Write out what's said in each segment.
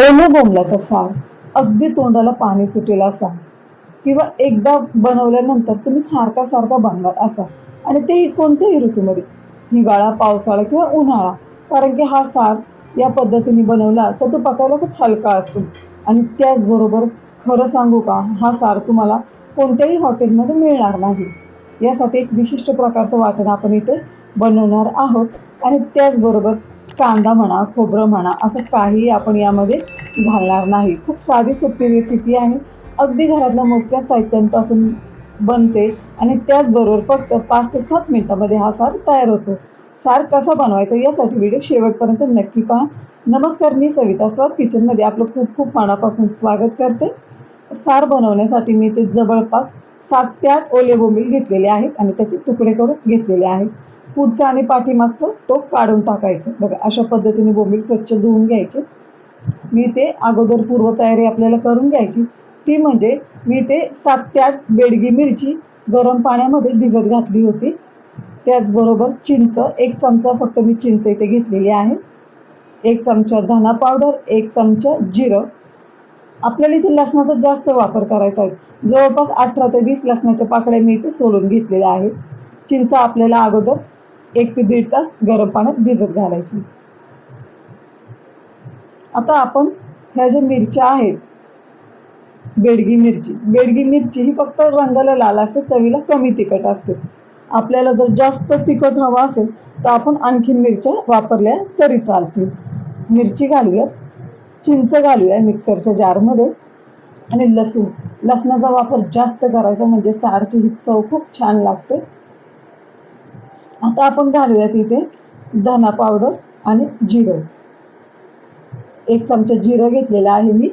ओल्या बोंबलाचा सार. अगदी तोंडाला पाणी सुटेल असा. किंवा एकदा बनवल्यानंतर तुम्ही सारखा सारखा बनवाल असा. आणि तेही कोणत्याही ऋतूमध्ये. हिवाळा पावसाळा किंवा उन्हाळा. कारण की हा सार या पद्धतीने बनवला तर तो पचायला खूप हलका असतो. आणि त्याचबरोबर खरं सांगू का हा सार तुम्हाला कोणत्याही हॉटेलमध्ये मिळणार नाही. यासाठी एक विशिष्ट प्रकारचं वाटण आपण इथे बनवणार आहोत. आणि त्याचबरोबर कांदा म्हणा खोबरं म्हणा असं काही आपण यामध्ये घालणार नाही. खूप साधी सोपी रेसिपी आहे. अगदी घरातल्या मोजक्या साहित्यांपासून बनते आणि त्याचबरोबर फक्त पाच ते सात मिनिटामध्ये हा सार तयार होतो. सार कसा बनवायचा यासाठी व्हिडिओ शेवटपर्यंत नक्की पहा. नमस्कार मी सविता स्वाद. किचनमध्ये आपलं खूप खूप मनापासून स्वागत करते. सार बनवण्यासाठी मी ते जवळपास सात ते आठ ओले बोंबील घेतलेले आहेत आणि त्याचे तुकडे करून घेतलेले आहेत. पुढचं आणि पाठीमागचं टोक काढून टाकायचं. बघा अशा पद्धतीने बोंबील स्वच्छ धुवून घ्यायचे. मी ते अगोदर पूर्वतयारी आपल्याला करून घ्यायची. ती म्हणजे मी ते सात ते आठ बेडगी मिरची गरम पाण्यामध्ये भिजत घातली होती. त्याचबरोबर चिंच एक चमचा फक्त मी चिंच इथे घेतलेली आहे. एक चमचा धना पावडर एक चमचा जिरं. आपल्याला इथे लसणाचा जास्त वापर करायचा आहे. जवळपास अठरा ते वीस लसणाच्या पाकळ्या मी इथे सोलून घेतलेल्या आहेत. चिंच आपल्याला अगोदर एक ते दीड तास गरम पाण्यात भिजत घालायची. आता आपण ह्या ज्या मिरच्या आहेत बेडगी मिरची बेडगी मिरची ही फक्त रंगाला लाल असते चवीला कमी तिखट असते. आपल्याला जर जास्त तिखट हवं असेल तर आपण आणखीन मिरच्या वापरल्या तरी चालतील. मिरची घालूयात चिंच घालूया मिक्सरच्या जारमध्ये. आणि लसूण लसणाचा वापर जास्त करायचा म्हणजे सारची ही चव खूप छान लागते. आता आपण घालूयात इथे धना पावडर आणि जिरं. एक चमचा जिरं घेतलेलं आहे मी.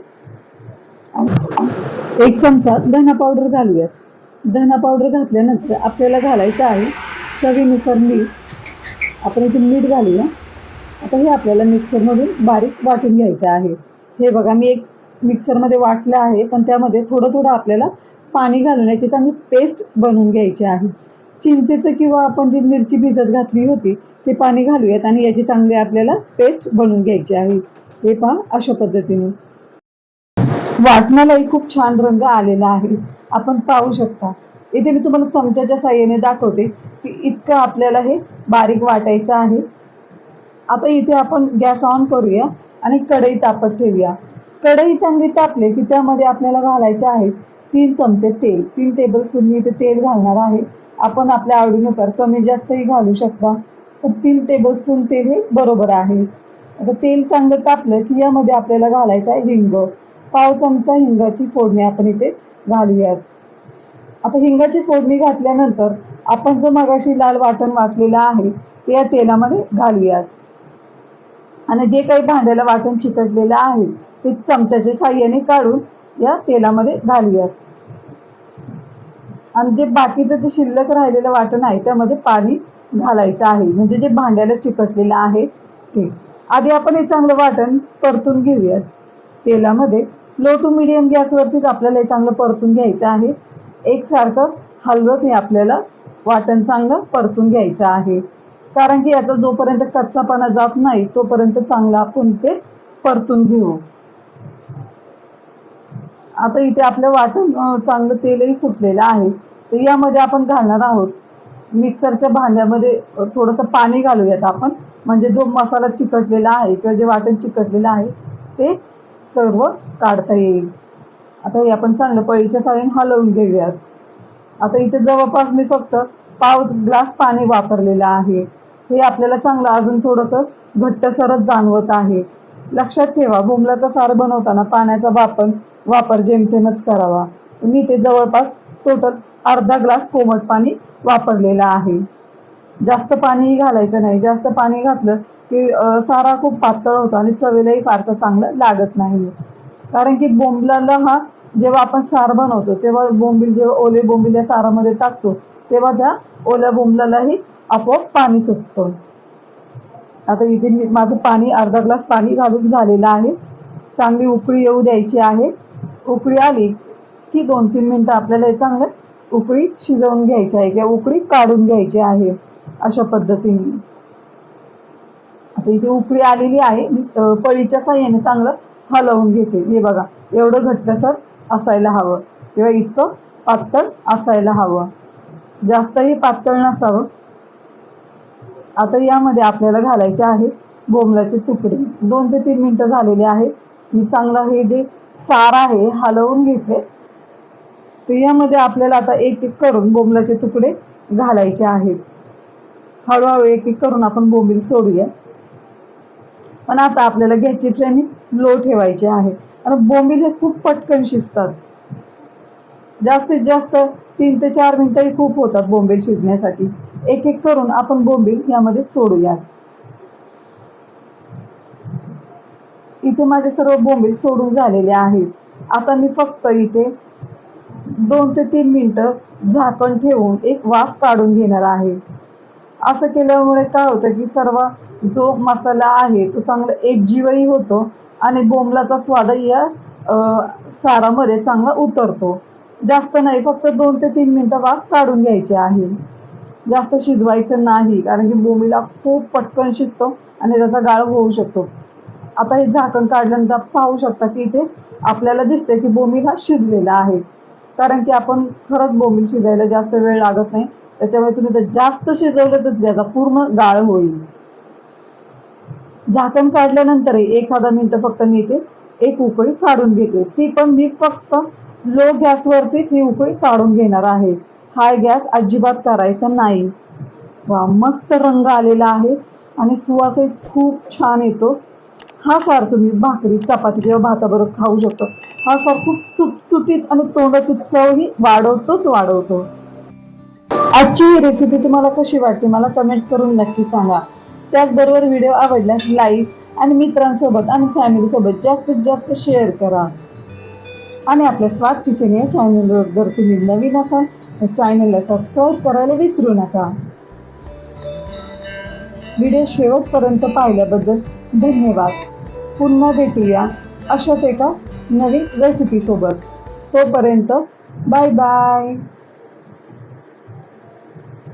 एक चमचा धना पावडर घालूयात. धना पावडर घातल्यानंतर आपल्याला घालायचं आहे चवीनुसार मीठ. आपण इथे मीठ घालूया. आता हे आपल्याला मिक्सरमधून बारीक वाटून घ्यायचं आहे. हे बघा मी एक मिक्सरमध्ये वाटलं आहे पण त्यामध्ये थोडं थोडं आपल्याला पाणी घालून याची चांगली पेस्ट बनवून घ्यायची आहे. चिंचेचं किंवा आपण जी मिरची भिजत घातली होती ते पाणी घालूयात आणि याची चांगली आपल्याला पेस्ट बनवून घ्यायची आहे. हे पहा अशा पद्धतीने. वाटणालाही खूप छान रंग आलेला आहे. आपण पाहू शकता. इथे मी तुम्हाला चमच्याच्या साह्याने दाखवते की इतकं आपल्याला हे बारीक वाटायचं आहे. आता इथे आपण गॅस ऑन करूया आणि कढई तापत ठेवूया. कढई चांगली तापले की त्यामध्ये आपल्याला घालायचे आहे तीन चमचे तेल. तीन टेबलस्पून मी इथे तेल घालणार आहे. आपण आपल्या आवडीनुसार कमी जास्तही घालू शकता. तर तीन टेबलस्पून तेल हे बरोबर आहे. आता तेल चांगलं तापलं की यामध्ये आपल्याला घालायचं आहे हिंग. पाव चमचा हिंगाची फोडणी आपण इथे घालूयात. आता हिंगाची फोडणी घातल्यानंतर आपण जो मगाशी लाल वाटण वाटलेलं आहे ते या तेलामध्ये घालूयात. आणि जे काही भांड्याला वाटण चिकटलेलं आहे ते चमच्याच्या साह्याने काढून या तेलामध्ये घालूयात. आणि जे बाकीचं जे शिल्लक राहिलेलं वाटण आहे त्यामध्ये पाणी घालायचं आहे. म्हणजे जे भांड्याला चिकटलेलं आहे ते. आधी आपण हे चांगलं वाटण परतून घेऊयात. तेलामध्ये लो टू मिडियम गॅसवरतीच आपल्याला हे चांगलं परतून घ्यायचं आहे. एकसारखं हलवत हे आपल्याला वाटण चांगलं परतून घ्यायचं आहे. कारण की याचा जोपर्यंत कच्चापणा जात नाही तोपर्यंत चांगलं आपण ते परतून घेऊ. आता इथे आपलं वाटण चांगलं तेलही सुटलेलं आहे. तर यामध्ये आपण घालणार आहोत. मिक्सरच्या भांड्यामध्ये थोडंसं पाणी घालूयात आपण. म्हणजे जो मसाला चिकटलेला आहे किंवा जे वाटण चिकटलेलं आहे ते सर्व काढता येईल. आता हे आपण चांगलं पळीच्या साह्याने हलवून घेऊयात. आता इथे जवळपास मी फक्त पाव ग्लास पाणी वापरलेलं आहे. हे आपल्याला चांगलं अजून थोडंसं घट्टसरच जाणवत आहे. लक्षात ठेवा बोंबलाचा सार बनवताना पाण्याचा वापर वापर जेमतेमच करावा. मी ते जवळपास टोटल अर्धा ग्लास कोमट पाणी वापरलेलं आहे. जास्त पाणीही घालायचं नाही. जास्त पाणी घातलं की सारा खूप पातळ होतो आणि चवीलाही फारसं चांगलं लागत नाही. कारण की बोंबलाला हा जेव्हा आपण सार बनवतो तेव्हा बोंबील जेव्हा ओले बोंबील या सारामध्ये टाकतो तेव्हा त्या ओल्या बोंबलालाही आपोआप पाणी सुटतं. आता इथे मी माझं पाणी अर्धा ग्लास पाणी घालून झालेलं आहे. चांगली उकळी येऊ द्यायची आहे. उकळी आली की दोन तीन मिनटं आपल्याला हे चांगलं उकळी शिजवून घ्यायची आहे किंवा उकळी काढून घ्यायची आहे अशा पद्धतीने. आता इथे उकळी आलेली आहे. मी पळीच्या साह्याने चांगलं हलवून घेते. हे बघा एवढं घट्टसर असायला हवं. किंवा इतकं पातळ असायला हवं. जास्तही पातळ नसावं. आता यामध्ये आपल्याला घालायचे आहे बोमलाचे तुकडे. दोन ते तीन मिनिटं झालेले आहेत मी चांगलं हे जे सार आहे हलवून घेतले. तर यामध्ये आपल्याला आता एक एक करून बोंबलाचे तुकडे घालायचे आहेत. हळूहळू एक एक करून आपण बोंबील सोडूया. पण आता आपल्याला घ्यायची फ्लेम लो ठेवायची आहे. कारण बोंबील हे खूप पटकन शिजतात. जास्तीत जास्त तीन ते चार मिनिटंही खूप होतात बोंबील शिजण्यासाठी. एक एक करून आपण बोंबील यामध्ये सोडूया. इथे माझे सर्व बोंबील सोडून झालेले आहेत. आता मी फक्त इथे दोन ते तीन मिनटं झाकण ठेवून एक वाफ काढून घेणार आहे. असं केल्यामुळे काय होतं की सर्व जो मसाला आहे तो चांगला एकजीवही होतो आणि बोंबलाचा स्वादही या सारामध्ये चांगला उतरतो. जास्त नाही फक्त दोन ते तीन मिनटं वाफ काढून घ्यायची आहे. जास्त शिजवायचं नाही कारण की बोंबीला खूप पटकन शिजतो आणि त्याचा गाळ होऊ शकतो. आता हे झाकण काढल्यानंतर पाहू शकता की इथे आपल्याला दिसते की बोंबीला शिजलेला आहे. कारण की आपण खरंच बोंबील शिजायला जास्त वेळ लागत नाही. त्याच्यामुळे तुम्ही जर जास्त शिजवलं तर त्याचा पूर्ण गाळ होईल. झाकण काढल्यानंतर एखादा मिनिट फक्त मी इथे एक उकळी काढून घेते. ती पण मी फक्त लो गॅसवरतीच ही उकळी काढून घेणार आहे. हाय गॅस अजिबात करायचा नाही. वा मस्त रंग आलेला आहे आणि सुवासही खूप छान येतो. हा सार तुम्ही भाकरी चपाती किंवा भाताबरोबर खाऊ शकतो. हा सार खूप सुटसुटीत आणि तोंडाची चवही वाढवतोच वाढवतो. आजची ही रेसिपी तुम्हाला कशी वाटते मला कमेंट्स करून नक्की सांगा. त्याचबरोबर व्हिडिओ आवडल्यास लाईक आणि मित्रांसोबत आणि फॅमिलीसोबत जास्तीत जास्त शेअर करा. आणि आपल्या स्वाद किचन या चॅनलवर जर तुम्ही नवीन असाल तर चॅनलला सबस्क्राईब करायला विसरू नका. व्हिडिओ शेवटपर्यंत पाहिल्याबद्दल धन्यवाद. पुन्हा भेटूया अशाच एका नवीन रेसिपीसोबत तोपर्यंत बाय बाय